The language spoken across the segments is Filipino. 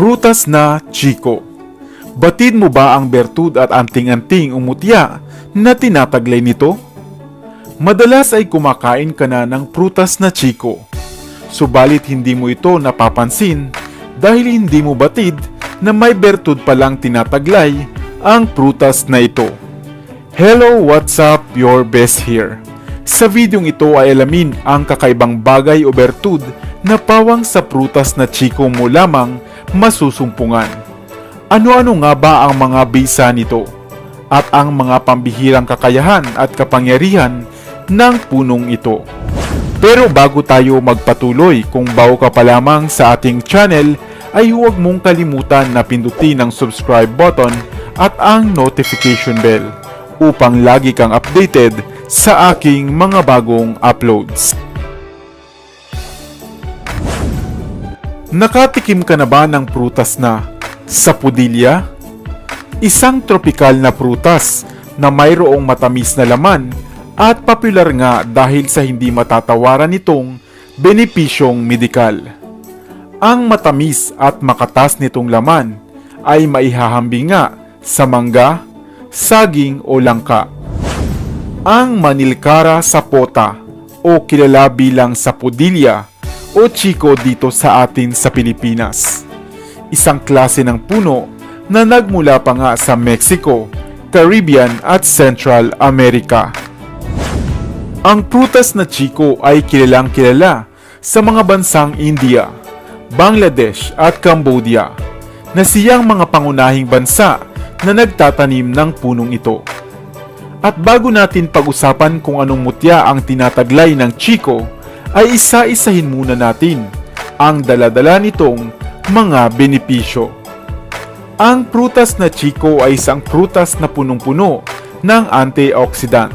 Prutas na Chico. Batid mo ba ang bertud at anting-anting umutya na tinataglay nito? Madalas ay kumakain ka na ng prutas na Chico. Subalit hindi mo ito napapansin dahil hindi mo batid na may bertud palang tinataglay ang prutas na ito. Hello, what's up? Your best here. Sa videong ito ay alamin ang kakaibang bagay o bertud na pawang sa prutas na Chico mo lamang masusumpungan. Ano-ano nga ba ang mga bisa nito? At ang mga pambihirang kakayahan at kapangyarihan ng punong ito? Pero bago tayo magpatuloy, kung bago ka pa lamang sa ating channel, ay huwag mong kalimutan na pindutin ang subscribe button at ang notification bell upang lagi kang updated sa aking mga bagong uploads. Nakatikim ka na ba ng prutas na sapudilya? Isang tropikal na prutas na mayroong matamis na laman at popular nga dahil sa hindi matatawaran nitong benepisyong medikal. Ang matamis at makatas nitong laman ay maihahambing nga sa mangga, saging o langka. Ang Manilcara sapota o kilala bilang sapodilya o chico dito sa atin sa Pilipinas. Isang klase ng puno na nagmula pa nga sa Mexico, Caribbean at Central America. Ang prutas na chico ay kilalang kilala sa mga bansang India, Bangladesh at Cambodia na siyang mga pangunahing bansa na nagtatanim ng punong ito. At bago natin pag-usapan kung anong mutya ang tinataglay ng Chico, ay isa-isahin muna natin ang daladala nitong mga benepisyo. Ang prutas na Chico ay isang prutas na punong-puno ng antioxidant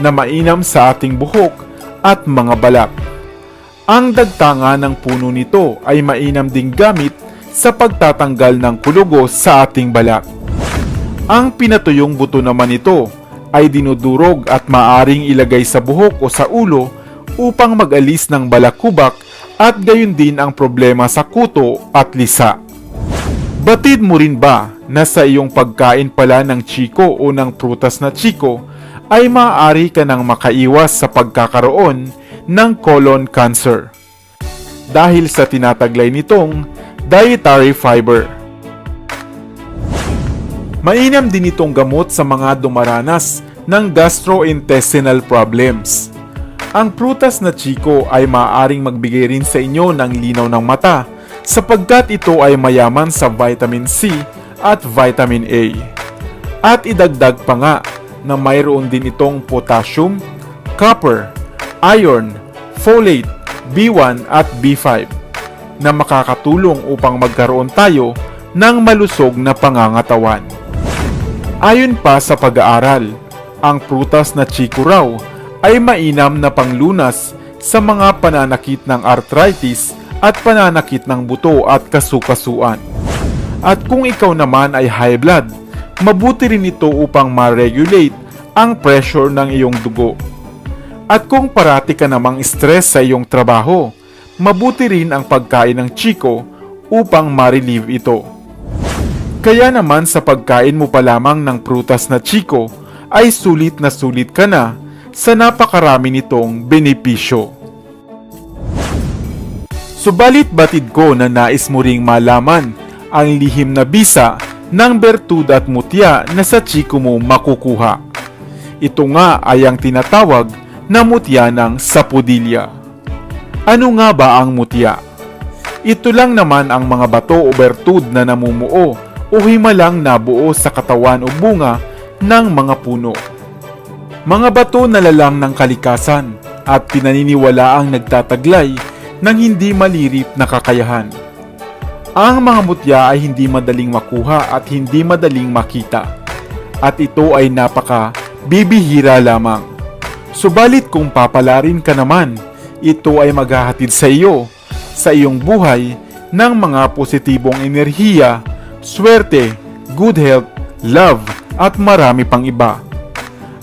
na mainam sa ating buhok at mga balat. Ang dagtanga ng puno nito ay mainam ding gamit sa pagtatanggal ng kulugos sa ating balat. Ang pinatuyong buto naman nito ay dinudurog at maaring ilagay sa buhok o sa ulo upang mag-alis ng balakubak at gayon din ang problema sa kuto at lisa. Batid mo rin ba na sa iyong pagkain pala ng chiko o ng prutas na chiko ay maaari ka nang makaiwas sa pagkakaroon ng colon cancer dahil sa tinataglay nitong dietary fiber. Mainam din itong gamot sa mga dumaranas ng gastrointestinal problems. Ang prutas na chiko ay maaaring magbigay rin sa inyo ng linaw ng mata sapagkat ito ay mayaman sa vitamin C at vitamin A. At idagdag pa nga na mayroon din itong potassium, copper, iron, folate, B1 at B5 na makakatulong upang magkaroon tayo ng malusog na pangangatawan. Ayon pa sa pag-aaral, ang prutas na chico raw ay mainam na panglunas sa mga pananakit ng arthritis at pananakit ng buto at kasukasuan. At kung ikaw naman ay high blood, mabuti rin ito upang ma-regulate ang pressure ng iyong dugo. At kung parati ka namang stress sa iyong trabaho, mabuti rin ang pagkain ng chico upang ma-relieve ito. Kaya naman sa pagkain mo pa lamang ng prutas na chico, ay sulit na sulit ka na sa napakarami nitong benepisyo. Subalit batid ko na nais mo ring malaman ang lihim na bisa ng bertud at mutya na sa chiko mo makukuha. Ito nga ay ang tinatawag na mutya ng sapodilya. Ano nga ba ang mutya? Ito lang naman ang mga bato o bertud na namumuo o himalang nabuo sa katawan o bunga ng mga puno. Mga bato na lalang ng kalikasan at pinaniniwala ang nagtataglay ng hindi malirip na kakayahan. Ang mga mutya ay hindi madaling makuha at hindi madaling makita. At ito ay napaka bibihira lamang. Subalit kung papalarin ka naman, ito ay maghahatid sa iyo, sa iyong buhay, ng mga positibong enerhiya, swerte, good health, love, at marami pang iba.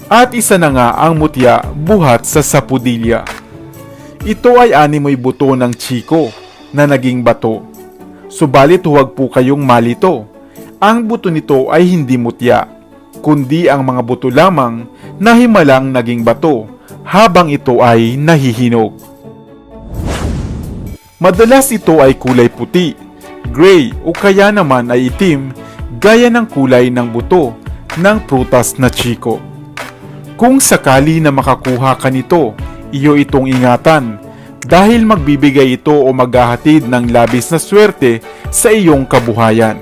At isa na nga ang mutya buhat sa sapudilya. Ito ay animoy buto ng chiko na naging bato. Subalit huwag po kayong malito. Ang buto nito ay hindi mutya, kundi ang mga buto lamang na himalang naging bato habang ito ay nahihinog. Madalas ito ay kulay puti, gray o kaya naman ay itim gaya ng kulay ng buto ng prutas na chiko. Kung sakali na makakuha ka nito, iyo itong ingatan dahil magbibigay ito o maghahatid ng labis na swerte sa iyong kabuhayan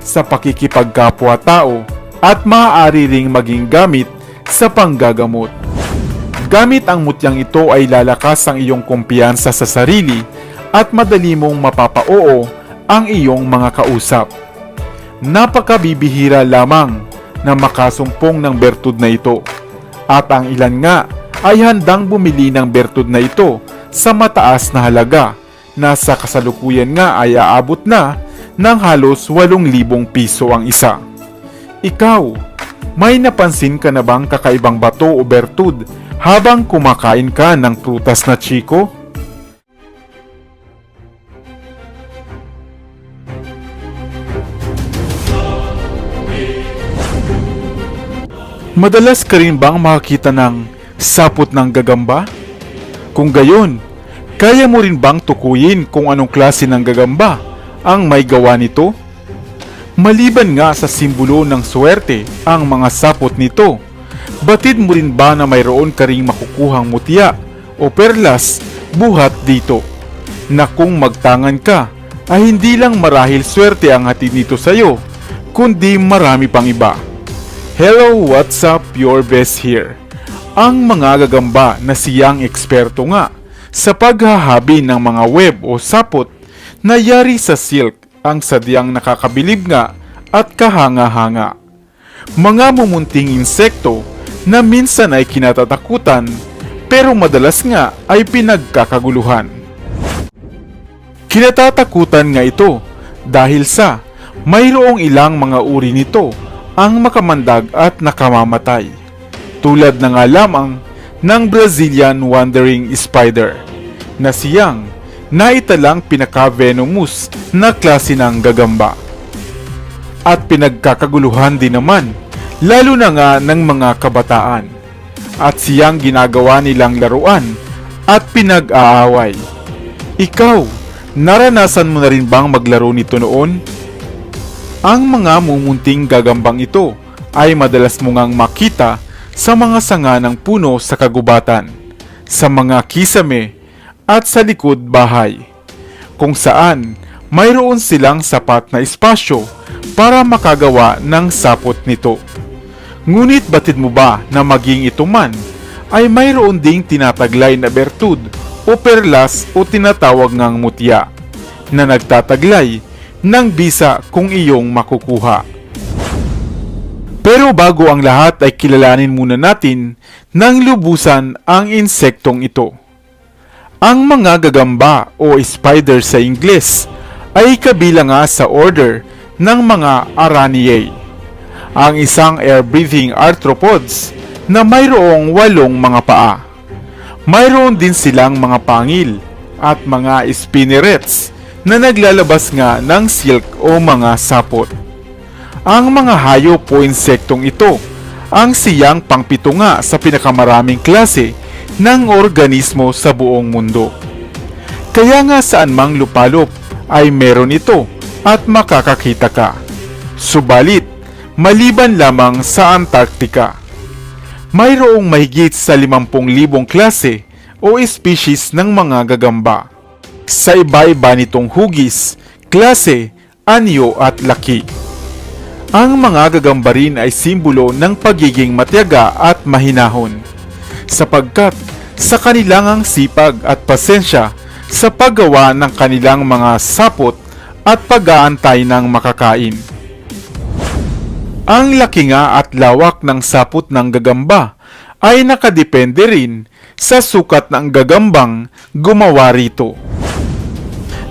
sa pakikipagkapwa-tao at maaari ring maging gamit sa panggagamot. Gamit ang mutyang ito ay lalakas ang iyong kumpiyansa sa sarili at madali mong mapapaoo ang iyong mga kausap. Napakabibihira lamang na makasumpong ng bertud na ito at ang ilan nga ay handang bumili ng bertud na ito sa mataas na halaga na sa kasalukuyan nga ay aabot na ng halos 8,000 piso ang isa. Ikaw, may napansin ka na bang kakaibang bato o bertud habang kumakain ka ng prutas na chiko? Madalas ka rin bang makakita ng sapot ng gagamba? Kung gayon, kaya mo rin bang tukuyin kung anong klase ng gagamba ang may gawa nito? Maliban nga sa simbolo ng swerte ang mga sapot nito, batid mo rin ba na mayroon ka ring makukuhang mutya o perlas buhat dito? Na kung magtangan ka, ay hindi lang marahil swerte ang hatid nito sa'yo, kundi marami pang iba. Hello, what's up? Your best here. Ang mga gagamba na siyang eksperto nga sa paghahabi ng mga web o sapot na yari sa silk ang sadyang nakakabilib nga at kahanga-hanga. Mga mumunting insekto na minsan ay kinatatakutan pero madalas nga ay pinagkakaguluhan. Kinatatakutan nga ito dahil sa mayroong ilang mga uri nito ang makamandag at nakamamatay. Tulad na nga lamang ng Brazilian Wandering Spider na siyang naitalang pinaka-venomous na klase ng gagamba. At pinagkakaguluhan din naman, lalo na nga ng mga kabataan. At siyang ginagawa nilang laruan at pinag-aaway. Ikaw, naranasan mo na rin bang maglaro nito noon? Ang mga mumunting gagambang ito ay madalas mo makita sa mga sanga ng puno sa kagubatan, sa mga kisame at sa likod bahay, kung saan mayroon silang sapat na espasyo para makagawa ng sapot nito. Ngunit batid mo ba na maging ito man ay mayroon ding tinataglay na bertud o perlas o tinatawag ngang mutya na nagtataglay ng bisa kung iyong makukuha. Pero bago ang lahat ay kilalanin muna natin ng lubusan ang insektong ito. Ang mga gagamba o spider sa Ingles ay kabilang nga sa order ng mga Araniae, ang isang air-breathing arthropods na mayroong walong mga paa. Mayroon din silang mga pangil at mga spinnerets na naglalabas nga ng silk o mga sapot. Ang mga hayop o insektong ito ang siyang pangpito nga sa pinakamaraming klase ng organismo sa buong mundo. Kaya nga saan mang lupalop ay meron ito at makakakita ka. Subalit, maliban lamang sa Antarctica. Mayroong mahigit sa 50,000 klase o species ng mga gagamba sa iba-iba nitong hugis, klase, anyo at laki. Ang mga gagamba rin ay simbolo ng pagiging matyaga at mahinahon, sapagkat sa kanilang sipag at pasensya sa paggawa ng kanilang mga sapot at pag-aantay ng makakain. Ang laki nga at lawak ng sapot ng gagamba ay nakadepende rin sa sukat ng gagambang gumawa rito.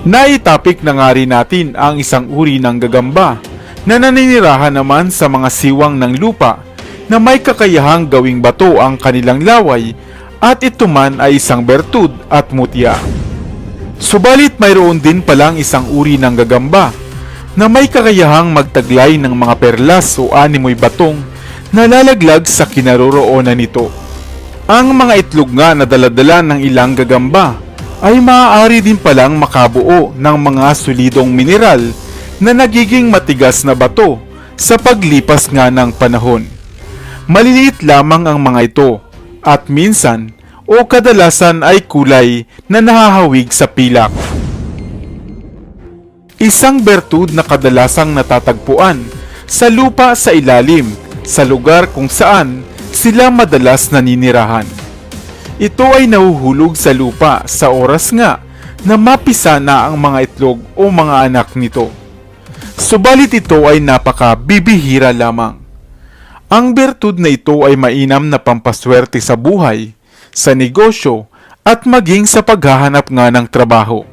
Naitapik na nga rin natin ang isang uri ng gagamba na naninirahan naman sa mga siwang ng lupa na may kakayahang gawing bato ang kanilang laway at ito man ay isang bertud at mutya. Subalit mayroon din palang isang uri ng gagamba na may kakayahang magtaglay ng mga perlas o animoy batong na lalaglag sa kinaroroonan nito. Ang mga itlog nga na daladala ng ilang gagamba ay maaari din palang makabuo ng mga solidong mineral na nagiging matigas na bato sa paglipas nga ng panahon. Maliliit lamang ang mga ito at minsan o kadalasan ay kulay na nahahawig sa pilak. Isang bertud na kadalasang natatagpuan sa lupa sa ilalim sa lugar kung saan sila madalas naninirahan. Ito ay nahuhulog sa lupa sa oras nga na mapisa na ang mga itlog o mga anak nito. Subalit ito ay napaka bibihira lamang. Ang bertud na ito ay mainam na pampaswerte sa buhay, sa negosyo, at maging sa paghahanap nga ng trabaho.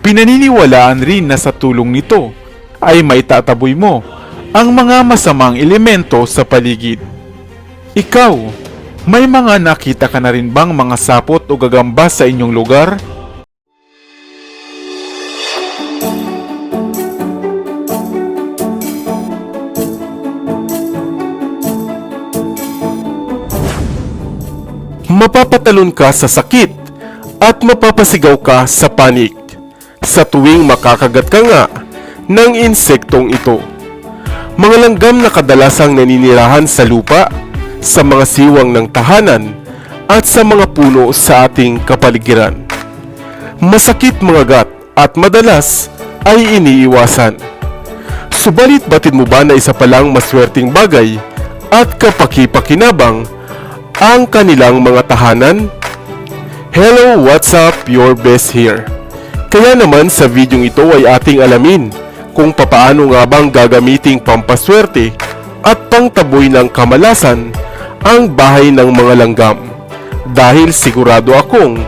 Pinaniniwalaan rin na sa tulong nito ay maitataboy mo ang mga masamang elemento sa paligid. Ikaw, may mga nakita ka na rin bang mga sapot o gagamba sa inyong lugar? Mapapatalon ka sa sakit at mapapasigaw ka sa panik sa tuwing makakagat ka nga ng insektong ito. Mga langgam na kadalasang naninirahan sa lupa, sa mga siwang ng tahanan, at sa mga puno sa ating kapaligiran. Masakit mga gat at madalas ay iniiwasan. Subalit batid mo ba na isa palang maswerteng bagay at kapakipakinabang ang kanilang mga tahanan? Hello, what's up? Your best here. Kaya naman sa videong ito ay ating alamin kung papaano nga bang gagamiting pampaswerte at pangtaboy ng kamalasan ang bahay ng mga langgam. Dahil sigurado akong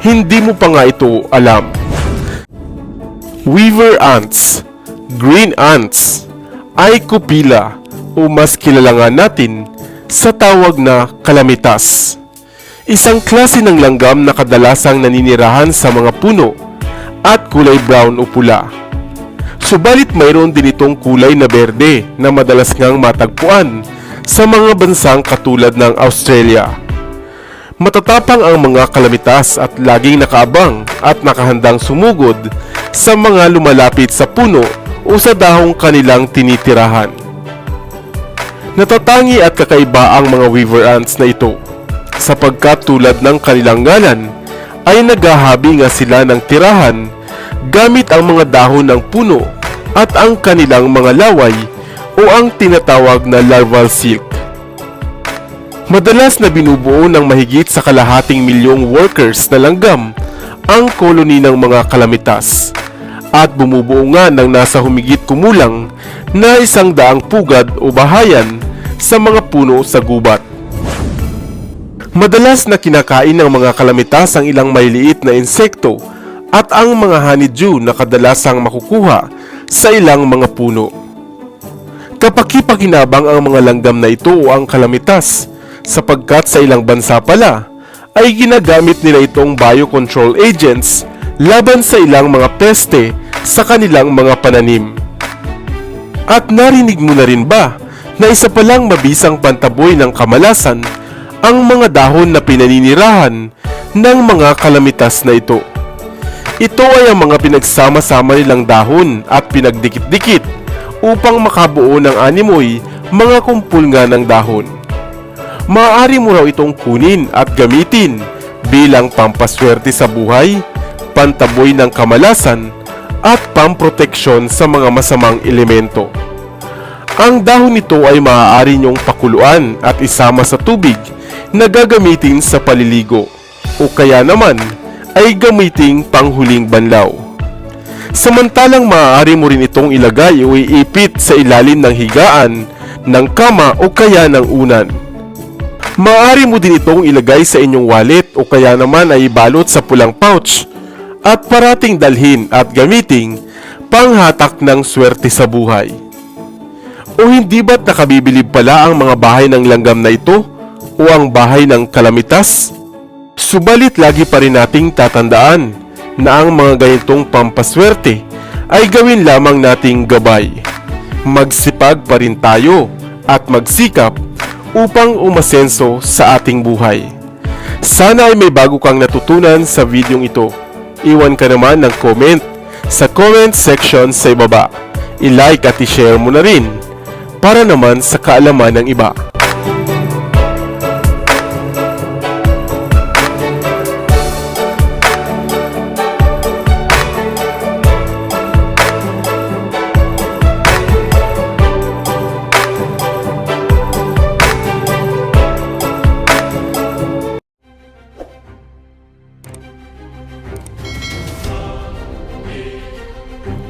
hindi mo pa nga ito alam. Weaver ants, green ants, ay kupila o mas kilala nga natin sa tawag na kalamitas. Isang klase ng langgam na kadalasang naninirahan sa mga puno at kulay brown o pula. Subalit mayroon din itong kulay na berde na madalas ngang matagpuan sa mga bansang katulad ng Australia. Matatapang ang mga kalamitas at laging nakaabang at nakahandang sumugod sa mga lumalapit sa puno o sa dahong kanilang tinitirahan. Natatangi at kakaiba ang mga weaver ants na ito sapagkat tulad ng kanilang ngalan ay naghahabi nga sila ng tirahan gamit ang mga dahon ng puno at ang kanilang mga laway o ang tinatawag na larval silk. Madalas na binubuo ng mahigit sa kalahating milyong workers na langgam ang koloni ng mga kalamitas at bumubuo nga ng nasa humigit kumulang na isang daang pugad o bahayan sa mga puno sa gubat. Madalas na kinakain ng mga kalamitas ang ilang maliliit na insekto at ang mga honeydew na kadalasang makukuha sa ilang mga puno. Kapakipakinabang ang mga langgam na ito o ang kalamitas sapagkat sa ilang bansa pala ay ginagamit nila itong biocontrol agents laban sa ilang mga peste sa kanilang mga pananim. At narinig mo na rin ba na isa palang mabisang pantaboy ng kamalasan ang mga dahon na pinaninirahan ng mga kalamitas na ito. Ito ay ang mga pinagsama-sama nilang dahon at pinagdikit-dikit upang makabuo ng animoy mga kumpul nga ng dahon. Maaari mo raw itong kunin at gamitin bilang pampaswerte sa buhay, pantaboy ng kamalasan, at pamproteksyon sa mga masamang elemento. Ang dahon nito ay maaari niyong pakuluan at isama sa tubig na gagamitin sa paliligo o kaya naman ay gamiting panghuling banlaw. Samantalang maaari mo rin itong ilagay o iipit sa ilalim ng higaan, ng kama o kaya ng unan. Maaari mo din itong ilagay sa inyong wallet o kaya naman ay ibalot sa pulang pouch at parating dalhin at gamiting panghatak ng swerte sa buhay. O hindi ba't nakabibilib pala ang mga bahay ng langgam na ito o ang bahay ng kalamitas? Subalit lagi pa rin nating tatandaan na ang mga ganitong pampaswerte ay gawin lamang nating gabay. Magsipag pa rin tayo at magsikap upang umasenso sa ating buhay. Sana ay may bago kang natutunan sa videong ito. Iwan ka naman ng comment sa comment section sa ibaba. I-like at i-share mo na rin para naman sa kaalaman ng iba.